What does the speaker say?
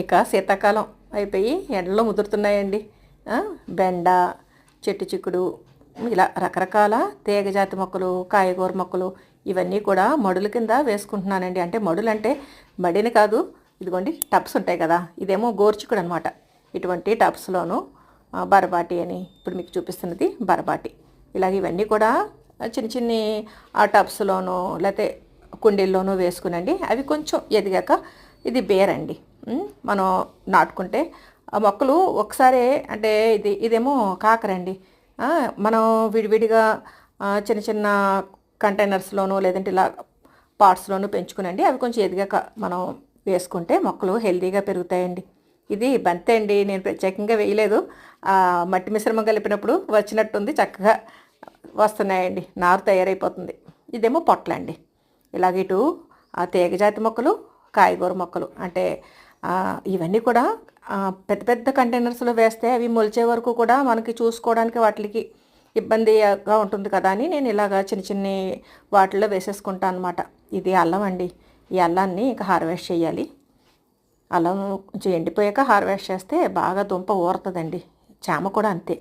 ఇక శీతాకాలం అయిపోయి ఎండలో ముదురుతున్నాయండి. బెండ చెట్టు చిక్కుడు ఇలా రకరకాల తీగజాతి మొక్కలు కాయగూర మొక్కలు ఇవన్నీ కూడా మడుల కింద వేసుకుంటున్నానండి. అంటే మడులు అంటే మడిని కాదు ఇదిగోండి టబ్స్ ఉంటాయి కదా ఇదేమో గోర్చుకుడు అనమాట ఇటువంటి టబ్స్లోను బరబాటి అని ఇప్పుడు మీకు చూపిస్తున్నది బరబాటి. ఇలాగ ఇవన్నీ కూడా చిన్న చిన్ని ఆ టబ్స్లోనూ లేకపోతే కుండీల్లోనూ వేసుకునండి. అవి కొంచెం ఎదిగాక ఇది బేరండి. అండి మనం నాటుకుంటే ఆ మొక్కలు ఒకసారి అంటే ఇది ఇదేమో కాకరండి. అండి మనం విడివిడిగా చిన్న చిన్న కంటైనర్స్లోనూ లేదంటే ఇలా పార్ట్స్లోనూ పెంచుకునండి. అవి కొంచెం ఎదిగాక మనం వేసుకుంటే మొక్కలు హెల్తీగా పెరుగుతాయండి. ఇది బంతి అండి. నేను ప్రత్యేకంగా వేయలేదు. మట్టి మిశ్రమం కలిపినప్పుడు వచ్చినట్టుంది చక్కగా వస్తున్నాయండి. నారు తయారైపోతుంది. ఇదేమో పొట్లండి. ఇలాగ ఇటు ఆ తీగజాతి మొక్కలు కాయగూర మొక్కలు అంటే ఇవన్నీ కూడా పెద్ద పెద్ద కంటైనర్స్లో వేస్తే అవి మొలిచే వరకు కూడా మనకి చూసుకోవడానికి వాటికి ఇబ్బందిగా ఉంటుంది కదా అని నేను ఇలాగా చిన్న చిన్ని వాటిల్లో వేసేసుకుంటాను అనమాట ఇది అల్లం అండి. ఈ అల్లాన్ని ఇక హార్వెస్ట్ చేయాలి. అల్లం కొంచెం ఎండిపోయాక హార్వెస్ట్ చేస్తే బాగా దుంప ఊరుతుందండి. చామ కూడా అంతే.